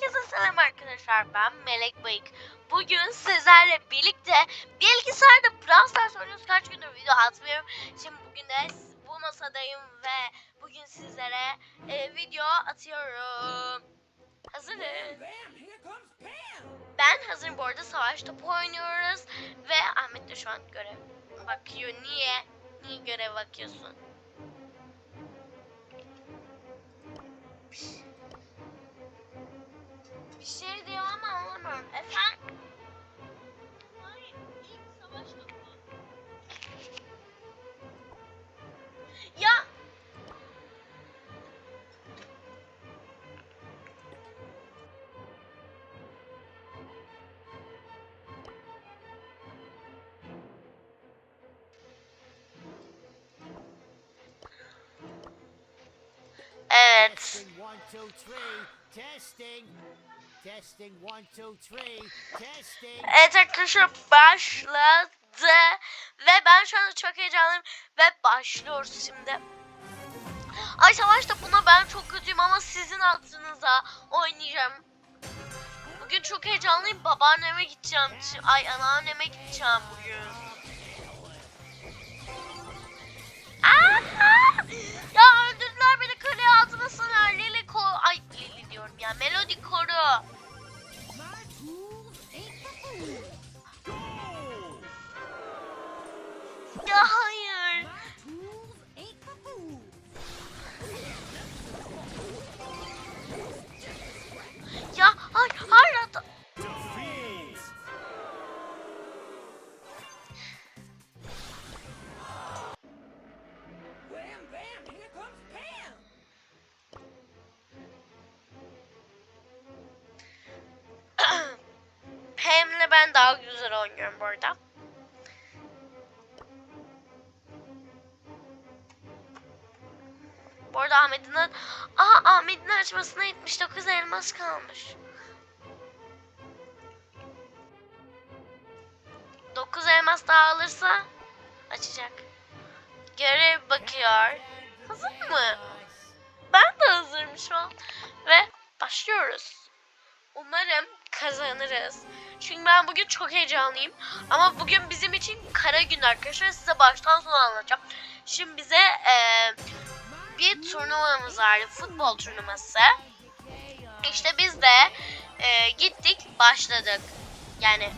Herkese selam arkadaşlar. Ben Melek Bayık. Bugün sizlerle birlikte bilgisayarda Brawl Stars oynuyoruz. Kaç gündür video atmıyorum. Şimdi bugün de bu masadayım ve bugün sizlere e, video atıyorum. Hazırız. Ben hazırım bu arada savaş topu oynuyoruz. Ve Ahmet de şu an görev bakıyor. Niye? Niye görev bakıyorsun? One, two, three. Testing. Evet arkadaşlar başladı. Ve ben şu anda çok heyecanlıyım. Ve başlıyoruz şimdi. Ay savaşta buna ben çok kötüyüm ama sizin aklınıza oynayacağım. Bugün çok heyecanlıyım. Babaanneme gideceğim. Ay anneanneme gideceğim bugün. Aa! Ya öldürdüler beni kale altına sana. Lili ko... Ay Diyorum ya. Melody koru. Ya hayır. Daha güzel oynuyorum bu arada. Bu arada Ahmet'in Aha Ahmet'in açmasına 79 elmas kalmış. 9 elmas daha alırsa açacak. Görev bakıyor. Hazır mı? Ben de hazırım şu an. Ve başlıyoruz. Umarım kazanırız. Çünkü ben bugün çok heyecanlıyım. Ama bugün bizim için kara gün arkadaşlar. Size baştan sona anlatacağım. Şimdi bize eee, bir turnuvamız vardı. Futbol turnuvası. İşte biz de eee, gittik başladık. Yani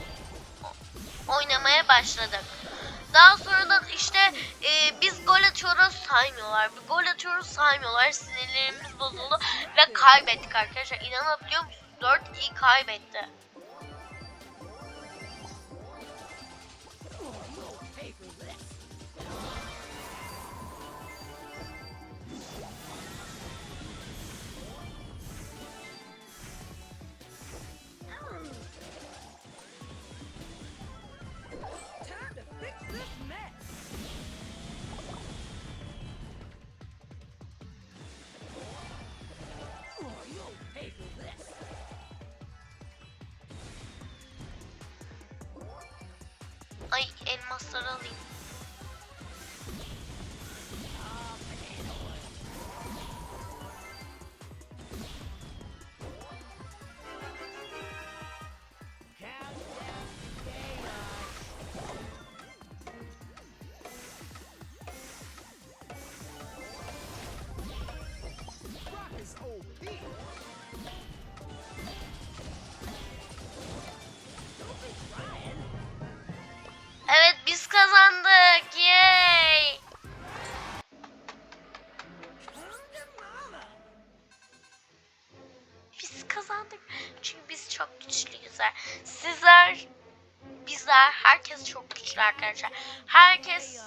oynamaya başladık. Daha sonra da işte eee, biz gol atıyoruz saymıyorlar. Bir gol atıyoruz saymıyorlar. Sinirlerimiz bozuldu ve kaybettik arkadaşlar. İnanabiliyor musunuz? 4 iyi kaybetti. Ay elmasları alayım. Güçlü arkadaşlar. Herkes,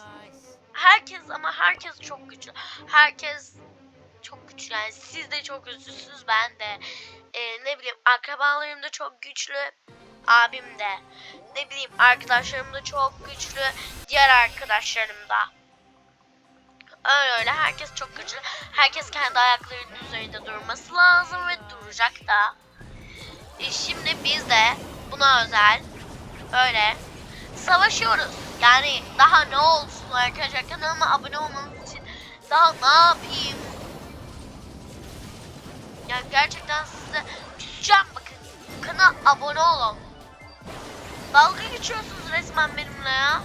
herkes ama herkes çok güçlü. Herkes çok güçlü. Yani siz de çok güçlüsünüz. Ben de. Ee, ne bileyim akrabalarım da çok güçlü. Abim de. Ne bileyim arkadaşlarım da çok güçlü. Diğer arkadaşlarım da. Öyle öyle herkes çok güçlü. Herkes kendi ayaklarının üzerinde durması lazım ve duracak da. E şimdi biz de buna özel öyle savaşıyoruz. Yani daha ne olsun arkadaşlar kanalıma abone olmanız için daha ne yapayım? Yani gerçekten size Lütfen bakın. Kana abone olun. Dalga geçiyorsunuz resmen benimle ya.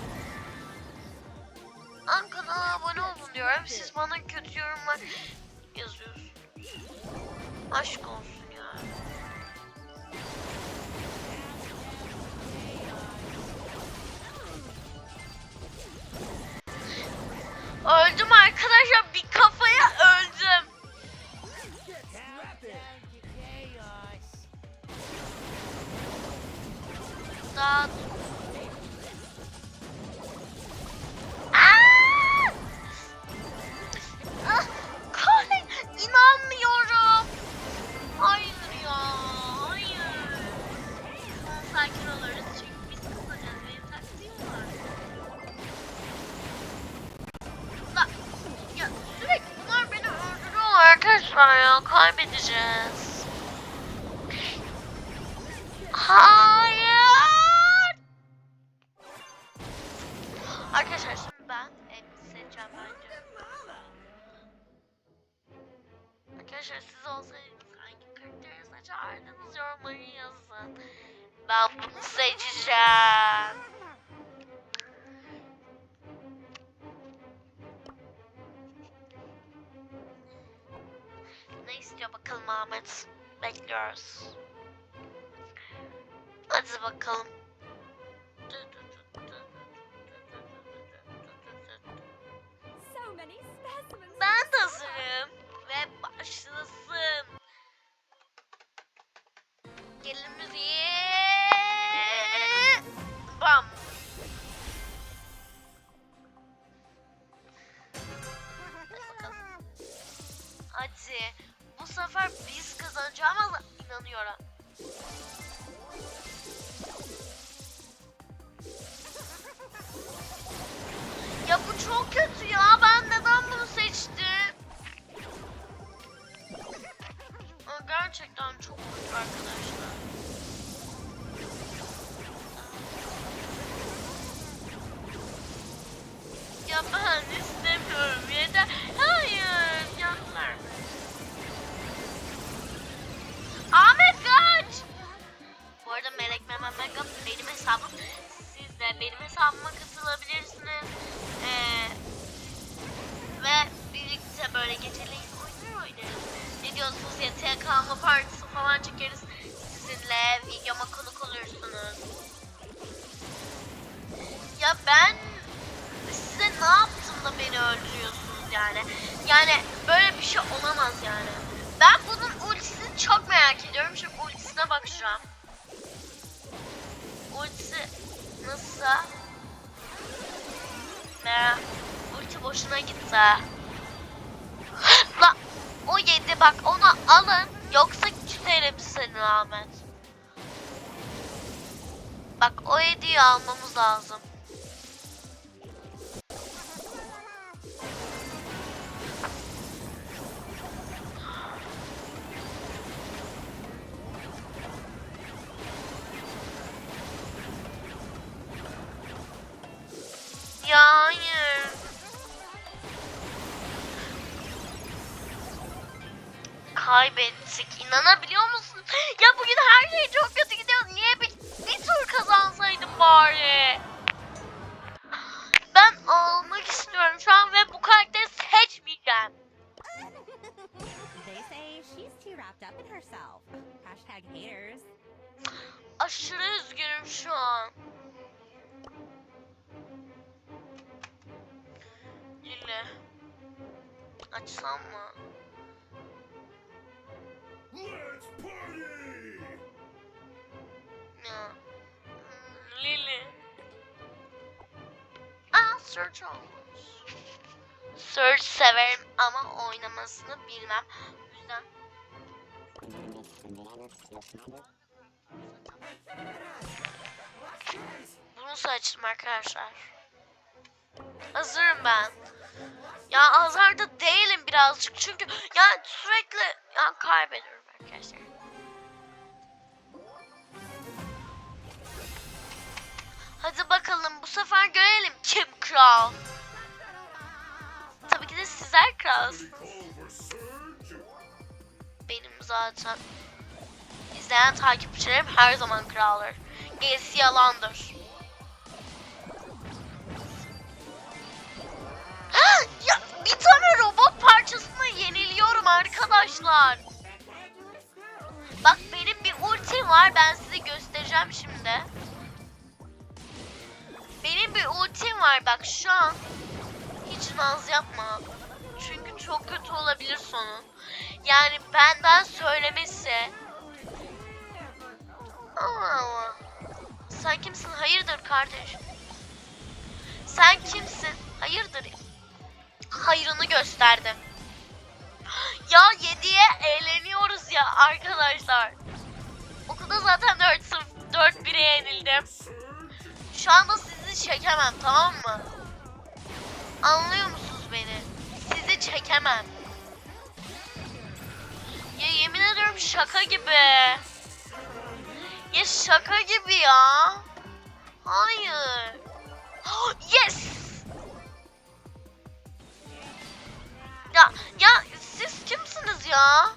An kanala abone olun diyorum. Siz bana kötü yorumlar yazıyorsunuz. Aşk olsun ya. Öldüm arkadaşlar. Bir kafaya ya. Kaybedeceğiz. Hayır. Arkadaşlar şimdi ben elbise seçeceğim bence. Arkadaşlar siz olsaydınız hangi karakteri seçerdiniz yorumları yazın. Ben bunu seçeceğim. Ne istiyor bakalım Ahmet? Bekliyoruz. Hadi bakalım. Ben de hazırım. Ve başlasın. Gelin müziğe. Bam. Hadi. Bu sefer biz kazanacağımıza inanıyorum. Ya bu çok kötü ya. Ben neden bunu seçtim? Gerçekten çok kötü arkadaşlar. Ya ben benim hesabım. Siz de benim hesabıma katılabilirsiniz. Ee, ve birlikte böyle geceleyin oyunlar oynarız. Ne diyorsunuz ya TKM partisi falan çekeriz. Sizinle videoma konuk olursunuz. Ya ben size ne yaptım da beni öldürüyorsunuz yani. Yani böyle bir şey olamaz yani. Ben bunun ultisini çok merak ediyorum. Şimdi ultisine bakacağım. Nasıl? Merak. Ulti boşuna gitti. La o yedi bak onu alın. Yoksa küserim seni Ahmet. Bak o hediyeyi almamız lazım. Kaybettik. İnanabiliyor musun? Ya bugün her şey çok kötü gidiyor. Niye bir, bir tur kazansaydım bari? Ben almak istiyorum şu an ve bu karakteri seçmeyeceğim. Aşırı üzgünüm şu an. Lili. Açsam mı? Let's party! Lili. Aa Search olmuş. Search severim ama oynamasını bilmem. O bunu seçtim arkadaşlar. Hazırım ben. Ya azarda değilim birazcık çünkü ya sürekli ya kaybediyorum arkadaşlar. Hadi bakalım bu sefer görelim kim kral. Tabii ki de sizler kralsınız. Benim zaten izleyen takipçilerim her zaman kraldır. Gerisi yalandır. ya bir tane robot parçasına yeniliyorum arkadaşlar. Ultim var ben size göstereceğim şimdi. Benim bir ultim var bak şu an. Hiç naz yapma. Çünkü çok kötü olabilir sonu. Yani benden söylemesi. Allah Allah. Sen kimsin? Hayırdır kardeş? Sen kimsin? Hayırdır? Hayrını gösterdim. Ya 7'ye eğleniyoruz ya arkadaşlar. Okulda zaten 4 sınıf 4-1'e yenildim. Şu anda sizi çekemem tamam mı? Anlıyor musunuz beni? Sizi çekemem. Ya yemin ediyorum şaka gibi. Ya şaka gibi ya. Hayır. Yes. Ya ya siz kimsiniz ya?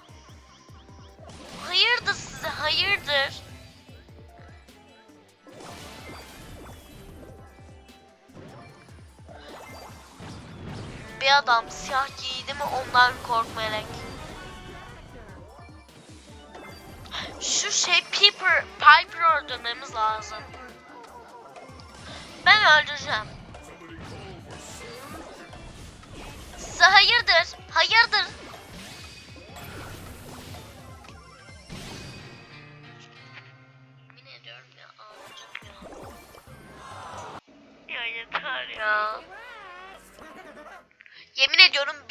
Bir adam siyah giydi mi ondan korkmayarak. Şu şey Piper, Piper öldürmemiz lazım. Ben öldüreceğim. Hayırdır? Hayırdır?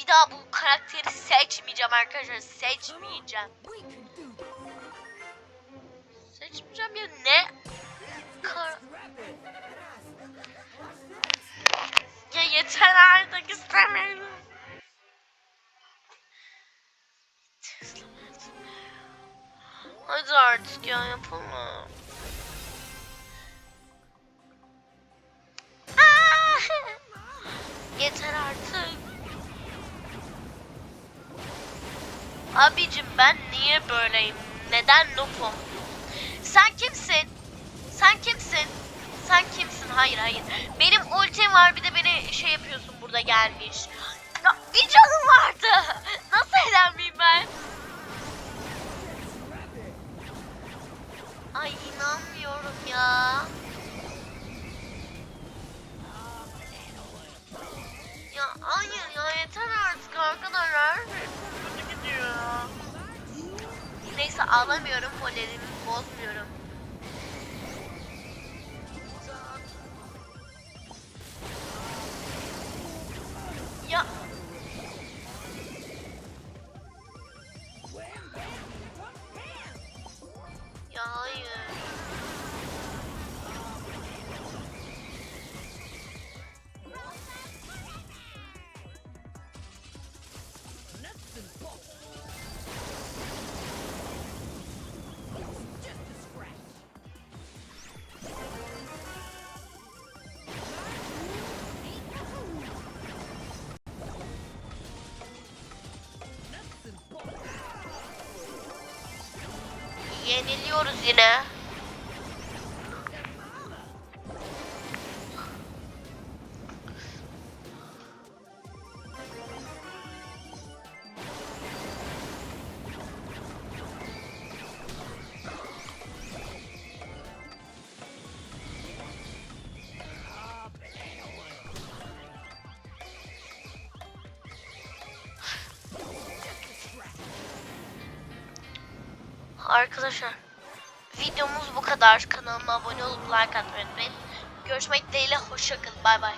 Bir daha bu karakteri seçmeyeceğim arkadaşlar. Seçmeyeceğim. Seçmeyeceğim ya ne? Kar ya yeter artık istemiyorum. Hadi artık ya yapalım. Abicim ben niye böyleyim? Neden noobum? Sen kimsin? Sen kimsin? Sen kimsin? Hayır hayır. Benim ultim var bir de beni şey yapıyorsun burada gelmiş. Ya, bir canım vardı. Nasıl eğlenmeyeyim ben? Ay inanmıyorum ya. Ya hayır ya yeter artık arkadaşlar. Neyse ağlamıyorum. Polerimi bozmuyorum. Yeniliyoruz yine. Arkadaşlar videomuz bu kadar. Kanalıma abone olup like atmayı unutmayın. Görüşmek dileğiyle hoşçakalın. Bay bay.